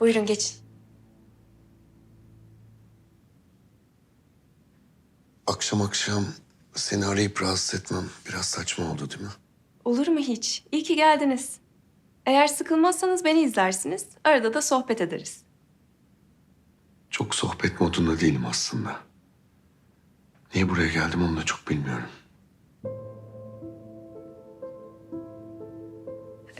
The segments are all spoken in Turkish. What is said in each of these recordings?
Buyurun geçin. Akşam akşam seni arayıp rahatsız etmem biraz saçma oldu değil mi? Olur mu hiç? İyi ki geldiniz. Eğer sıkılmazsanız beni izlersiniz. Arada da sohbet ederiz. Çok sohbet modunda değilim aslında. Niye buraya geldim onu da çok bilmiyorum.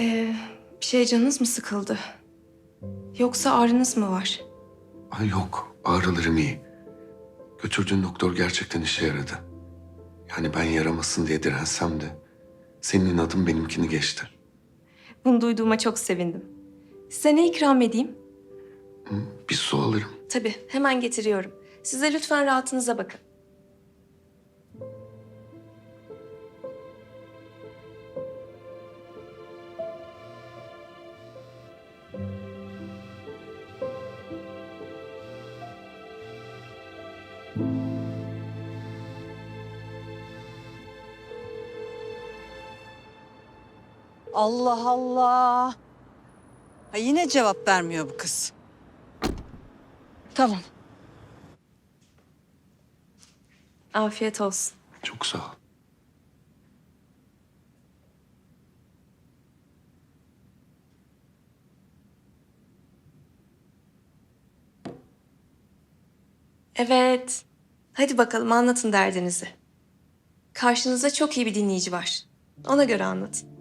Ee, bir şey canınız mı sıkıldı? Yoksa ağrınız mı var? Ay yok ağrılarım iyi. Götürdüğün doktor gerçekten işe yaradı. Yani ben yaramasın diye dirensem de senin adın benimkini geçti. Bunu duyduğuma çok sevindim. Size ne ikram edeyim? Hı, Bir su alırım. Tabii, hemen getiriyorum. Size lütfen rahatınıza bakın. Allah Allah. Ha yine cevap vermiyor bu kız. Tamam. Afiyet olsun. Çok sağ ol. Evet. Hadi bakalım anlatın derdinizi. Karşınızda çok iyi bir dinleyici var. Ona göre anlatın.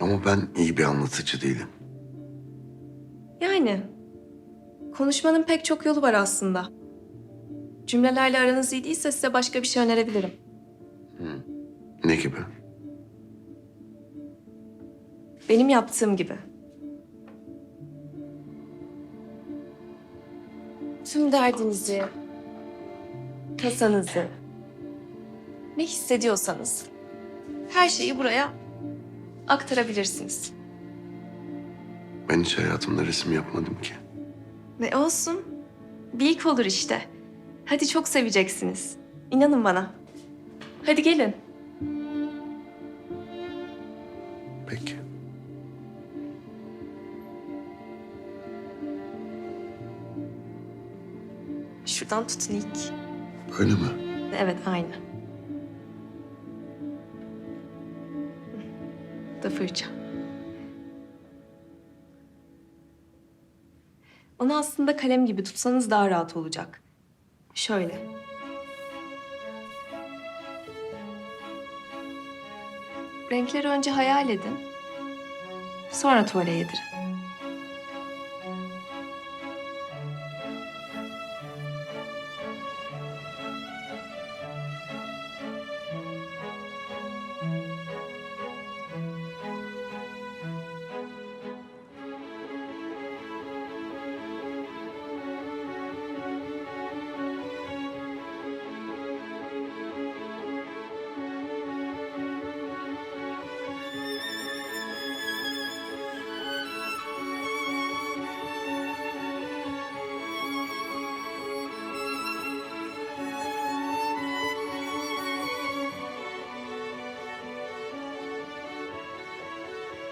Ama ben iyi bir anlatıcı değilim. Yani konuşmanın pek çok yolu var aslında. Cümlelerle aranız iyi değilse size başka bir şey önerebilirim. Ne gibi? Benim yaptığım gibi. Tüm derdinizi, kasanızı, ne hissediyorsanız her şeyi buraya aktarabilirsiniz. Ben hiç hayatımda resim yapmadım ki. Ne olsun? Bir ilk olur işte. Hadi çok seveceksiniz. İnanın bana. Hadi gelin. Peki. Şuradan tutun ilk. Böyle mi? Evet, aynı. Da fırça. Onu aslında kalem gibi tutsanız daha rahat olacak. Şöyle. Renkleri önce hayal edin. Sonra tuvale yedirin.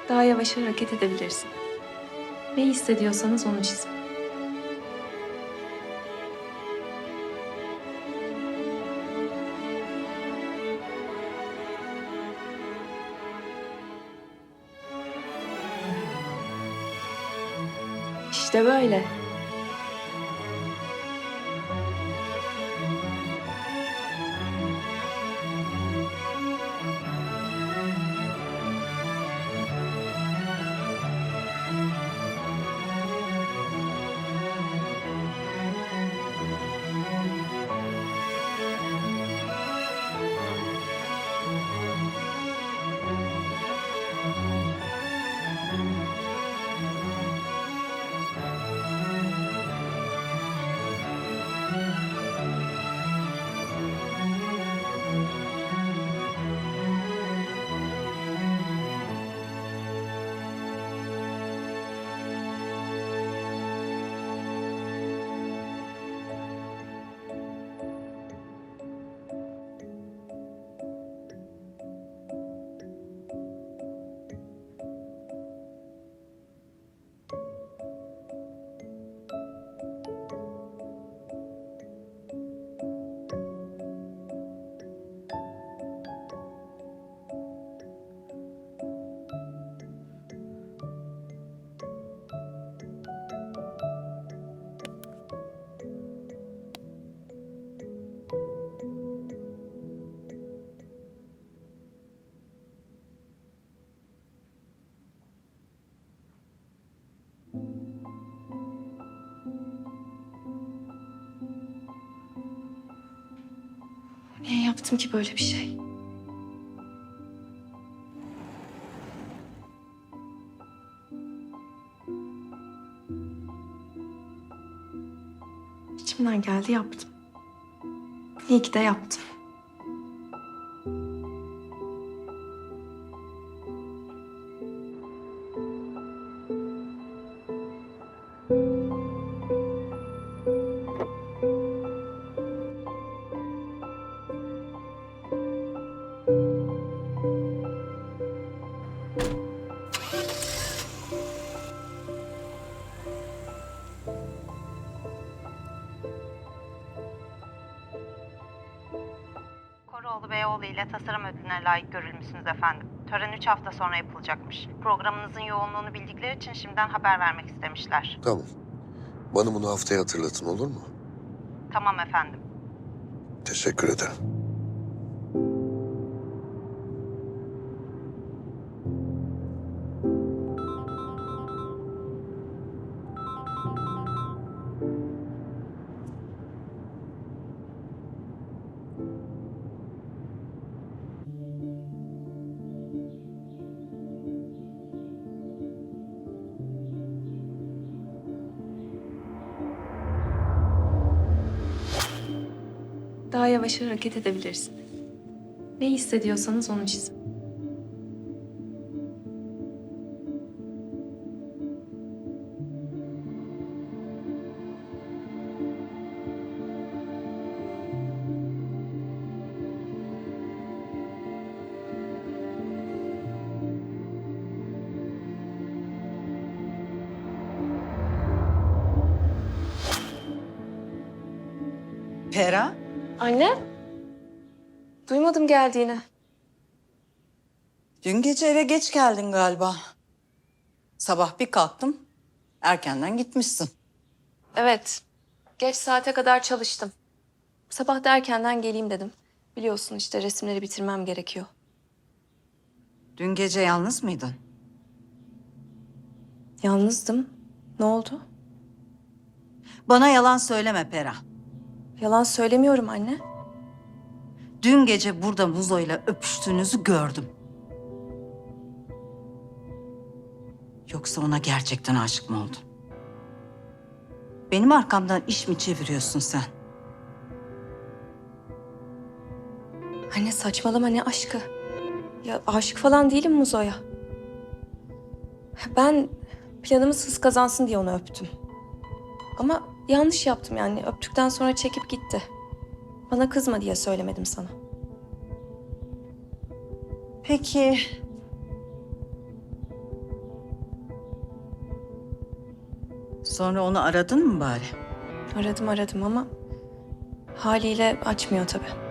Daha yavaş hareket edebilirsin. Ne hissediyorsanız onu çizin. İşte böyle. Yaptım ki böyle bir şey? İçimden geldi yaptım. İyi ki de yaptım. Görülmüşsünüz efendim. Tören 3 hafta sonra yapılacakmış. Programınızın yoğunluğunu bildikleri için şimdiden haber vermek istemişler. Tamam. Bana bunu haftaya hatırlatın olur mu? Tamam efendim. Teşekkür ederim. Yavaş hareket edebilirsin. Ne hissediyorsanız onu çizin. Pera? Anne? Duymadım geldiğini. Dün gece eve geç geldin galiba. Sabah bir kalktım. Erkenden gitmişsin. Evet. Geç saate kadar çalıştım. Sabah da erkenden geleyim dedim. Biliyorsun işte resimleri bitirmem gerekiyor. Dün gece yalnız mıydın? Yalnızdım. Ne oldu? Bana yalan söyleme Pera. Yalan söylemiyorum anne. Dün gece burada Muzo ile öpüştüğünüzü gördüm. Yoksa ona gerçekten aşık mı oldun? Benim arkamdan iş mi çeviriyorsun sen? Anne saçmalama ne aşkı. Ya aşık falan değilim Muzo'ya. Ben planımız hız kazansın diye onu öptüm. Ama yanlış yaptım yani. Öptükten sonra çekip gitti. Bana kızma diye söylemedim sana. Peki. Sonra onu aradın mı bari? Aradım aradım ama haliyle açmıyor tabii.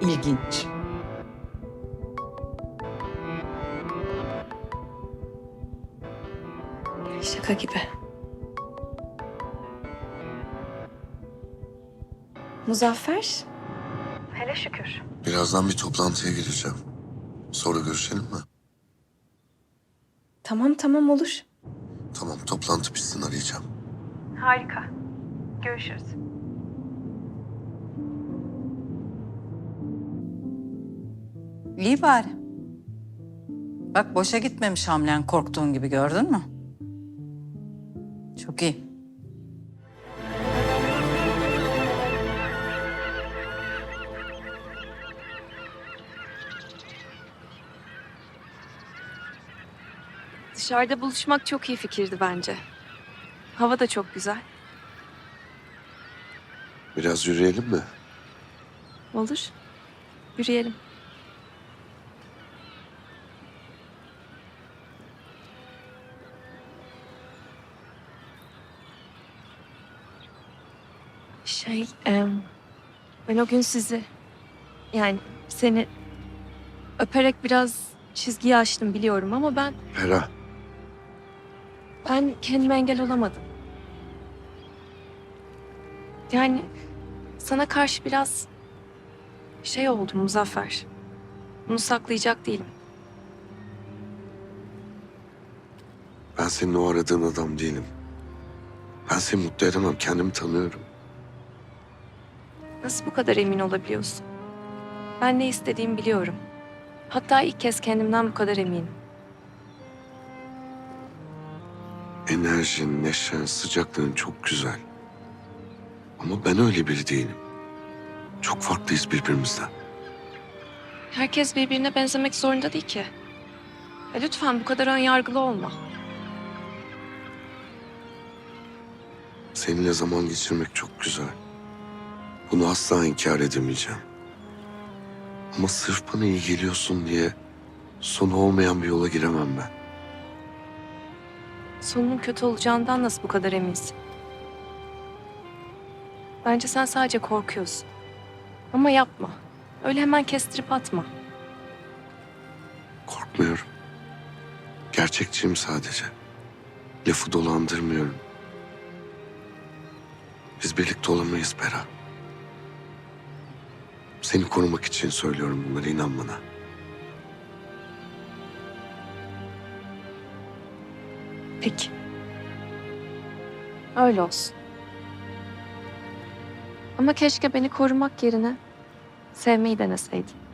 İlginç. Şaka gibi. Muzaffer? Hele şükür. Birazdan bir toplantıya gireceğim. Sonra görüşelim mi? Tamam tamam olur. Tamam toplantı bitsin arayacağım. Harika. Görüşürüz. İyi bari. Bak boşa gitmemiş hamlen korktuğun gibi gördün mü? Çok iyi. Dışarıda buluşmak çok iyi fikirdi bence. Hava da çok güzel. Biraz yürüyelim mi? Olur. Yürüyelim. Şey, em, ben o gün sizi, yani seni öperek biraz çizgiyi aştım biliyorum ama ben Hera. ben kendime engel olamadım. Yani sana karşı biraz şey oldum Muzaffer. Bunu saklayacak değilim. Ben senin o aradığın adam değilim. Ben seni mutlu edemem. Kendimi tanıyorum. Nasıl bu kadar emin olabiliyorsun? Ben ne istediğimi biliyorum. Hatta ilk kez kendimden bu kadar eminim. Enerjin, neşen, sıcaklığın çok güzel. Ama ben öyle biri değilim. Çok farklıyız birbirimizden. Herkes birbirine benzemek zorunda değil ki. Ya lütfen bu kadar ön yargılı olma. Seninle zaman geçirmek çok güzel. Bunu asla inkar edemeyeceğim. Ama sırf bana iyi geliyorsun diye sonu olmayan bir yola giremem ben. Sonunun kötü olacağından nasıl bu kadar eminsin? Bence sen sadece korkuyorsun. Ama yapma. Öyle hemen kestirip atma. Korkmuyorum. Gerçekçiyim sadece. Lafı dolandırmıyorum. Biz birlikte olamayız Bera. Seni korumak için söylüyorum bunları inan bana. Peki. Öyle olsun. Ama keşke beni korumak yerine sevmeyi deneseydin.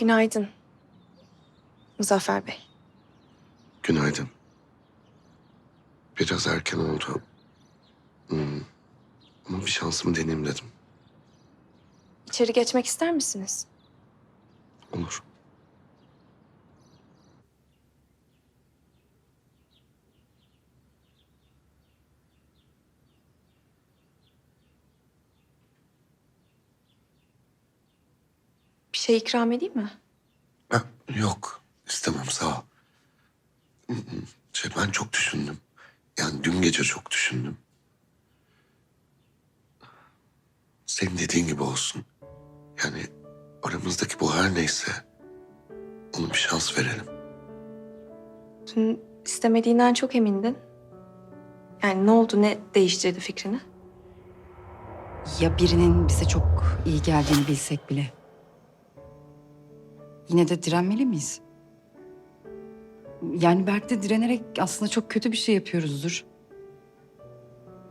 Günaydın. Muzaffer Bey. Günaydın. Biraz erken oldu. Hmm. Ama bir şansımı deneyeyim dedim. İçeri geçmek ister misiniz? Olur. Şey ikram edeyim mi? Ha, yok. istemem sağ ol. Şey, ben çok düşündüm. Yani dün gece çok düşündüm. Senin dediğin gibi olsun. Yani aramızdaki bu her neyse ona bir şans verelim. Dün istemediğinden çok emindin. Yani ne oldu, ne değiştirdi fikrini? Ya birinin bize çok iyi geldiğini bilsek bile. Yine de direnmeli miyiz? Yani belki de direnerek aslında çok kötü bir şey yapıyoruzdur.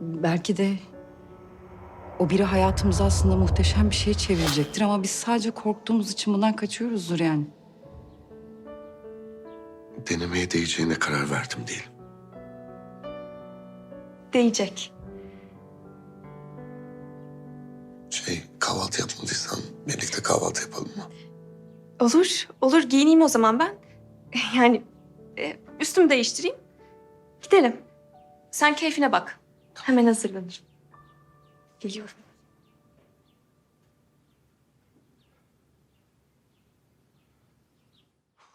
Belki de o biri hayatımızı aslında muhteşem bir şeye çevirecektir ama biz sadece korktuğumuz için bundan kaçıyoruzdur yani. Denemeye değeceğine karar verdim değil. Değecek. Şey kahvaltı yapmadıysan birlikte kahvaltı yapalım mı? Olur, olur. Giyineyim o zaman ben. Yani e, üstümü değiştireyim. Gidelim. Sen keyfine bak. Hemen hazırlanırım. Geliyorum.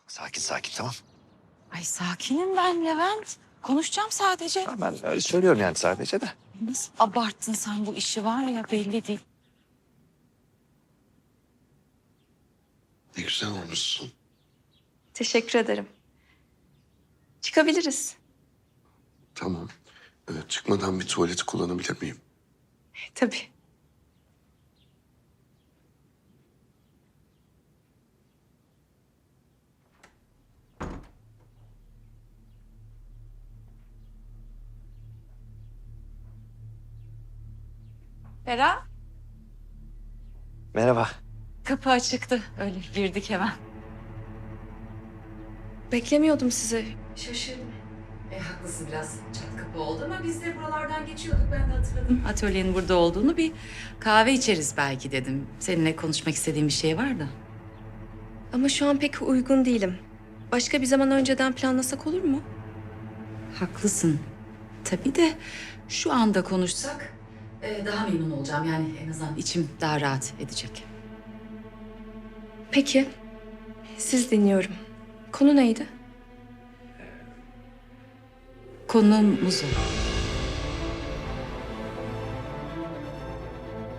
Sakin sakin tamam. Ay sakinim ben Levent. Konuşacağım sadece. Tamam, Ben öyle söylüyorum yani sadece de. Nasıl abarttın sen bu işi var ya belli değil. Ne güzel olmuşsun. Teşekkür ederim. Çıkabiliriz. Tamam. Ee, çıkmadan bir tuvaleti kullanabilir miyim? Tabii. Bera. Merhaba kapı açıktı. Öyle girdik hemen. Beklemiyordum sizi. Şaşırdım. E, haklısın biraz çat kapı oldu ama biz de buralardan geçiyorduk. Ben de hatırladım. Atölyenin burada olduğunu bir kahve içeriz belki dedim. Seninle konuşmak istediğim bir şey var da. Ama şu an pek uygun değilim. Başka bir zaman önceden planlasak olur mu? Haklısın. Tabii de şu anda konuşsak e, daha memnun olacağım. Yani en azından içim daha rahat edecek. Peki. Siz dinliyorum. Konu neydi? Konumuz o.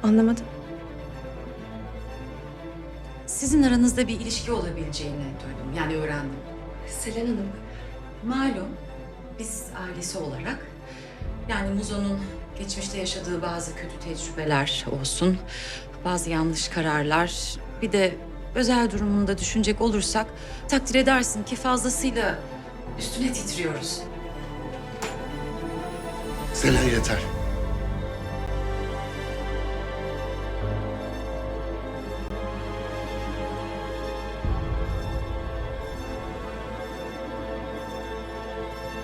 Anlamadım. Sizin aranızda bir ilişki olabileceğini duydum. Yani öğrendim. Selen Hanım. Malum biz ailesi olarak yani Muzo'nun geçmişte yaşadığı bazı kötü tecrübeler olsun, bazı yanlış kararlar, bir de özel durumunda düşünecek olursak takdir edersin ki fazlasıyla üstüne titriyoruz. Selen yeter.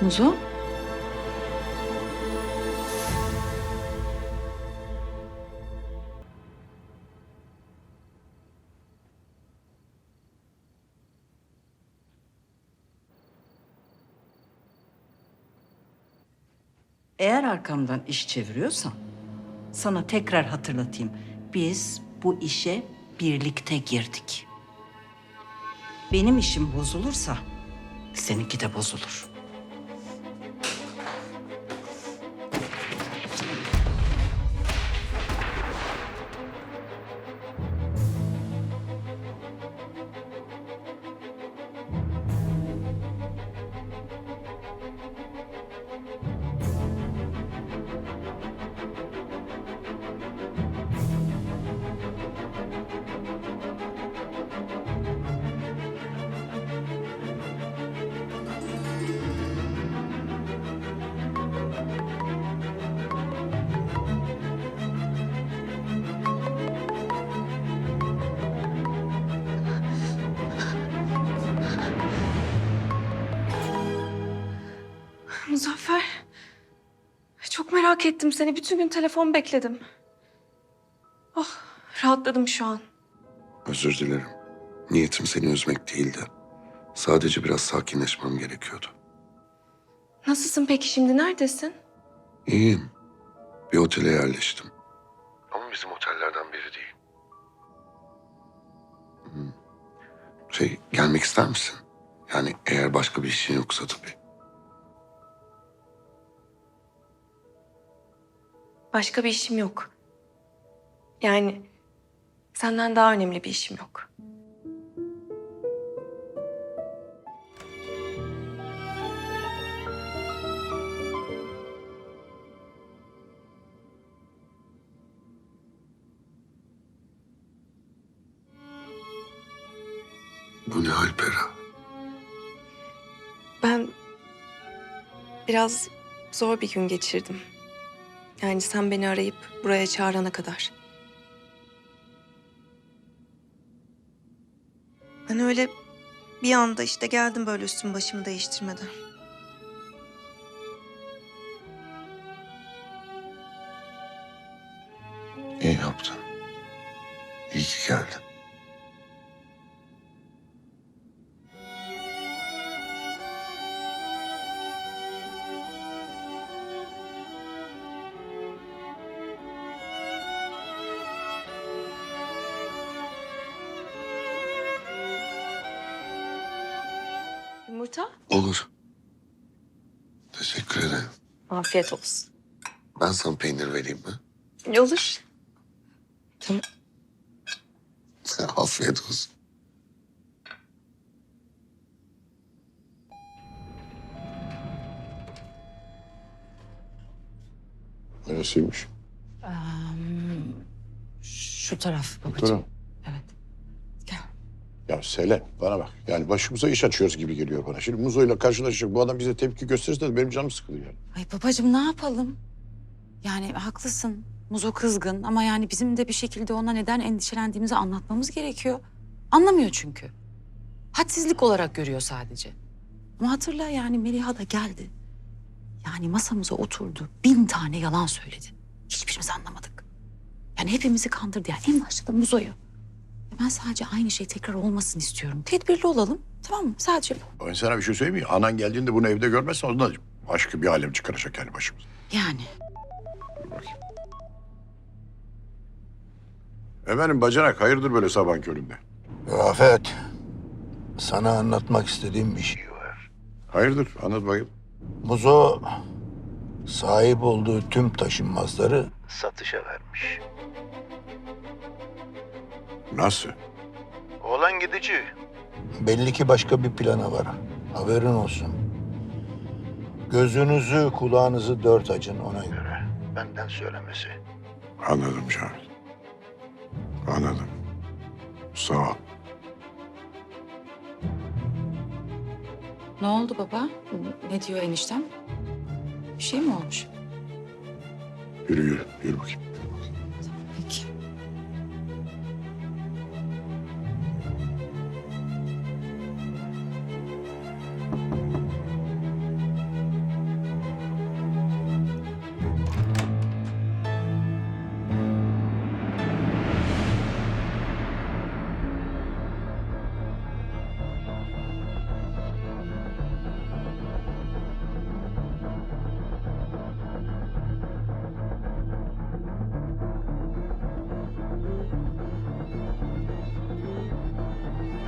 Muzo? Eğer arkamdan iş çeviriyorsan sana tekrar hatırlatayım. Biz bu işe birlikte girdik. Benim işim bozulursa seninki de bozulur. Merak ettim seni. Bütün gün telefon bekledim. Oh, rahatladım şu an. Özür dilerim. Niyetim seni üzmek değildi. Sadece biraz sakinleşmem gerekiyordu. Nasılsın peki şimdi? Neredesin? İyiyim. Bir otele yerleştim. Ama bizim otellerden biri değil. Hmm. Şey, gelmek ister misin? Yani eğer başka bir işin yoksa tabii. Başka bir işim yok. Yani senden daha önemli bir işim yok. Bu ne Alpera? Ben biraz zor bir gün geçirdim. Yani sen beni arayıp buraya çağırana kadar. Ben öyle bir anda işte geldim böyle üstüm başımı değiştirmeden. Afiyet olsun. Ben sana peynir vereyim mi? Olur. Afiyet olsun. Neresiymiş? Şu taraf babacığım. Durun. Evet. Ya Selen bana bak. Yani başımıza iş açıyoruz gibi geliyor bana. Şimdi Muzo'yla karşılaşacak. Bu adam bize tepki gösterirse de benim canım sıkılıyor. Ay babacığım ne yapalım? Yani haklısın. Muzo kızgın ama yani bizim de bir şekilde ona neden endişelendiğimizi anlatmamız gerekiyor. Anlamıyor çünkü. Hadsizlik olarak görüyor sadece. Ama hatırla yani Meliha da geldi. Yani masamıza oturdu. Bin tane yalan söyledi. Hiçbirimiz anlamadık. Yani hepimizi kandırdı. Yani en başta da Muzo'yu. Ben sadece aynı şey tekrar olmasın istiyorum. Tedbirli olalım. Tamam mı? Sadece bu. Ben sana bir şey söyleyeyim mi? Anan geldiğinde bunu evde görmezsen o da başka bir alem çıkaracak yani başımıza. Yani. Dur bakayım. Efendim bacanak hayırdır böyle sabah köründe? Rafet, sana anlatmak istediğim bir şey var. Hayırdır anlat bakayım. Muzo sahip olduğu tüm taşınmazları satışa vermiş. Nasıl? Oğlan gidici. Belli ki başka bir planı var. Haberin olsun. Gözünüzü, kulağınızı dört açın ona göre. Benden söylemesi. Anladım Cavit. Anladım. Sağ ol. Ne oldu baba? Ne diyor eniştem? Bir şey mi olmuş? Yürü yürü. Yürü bakayım. Peki.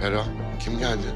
Hera kim geldi?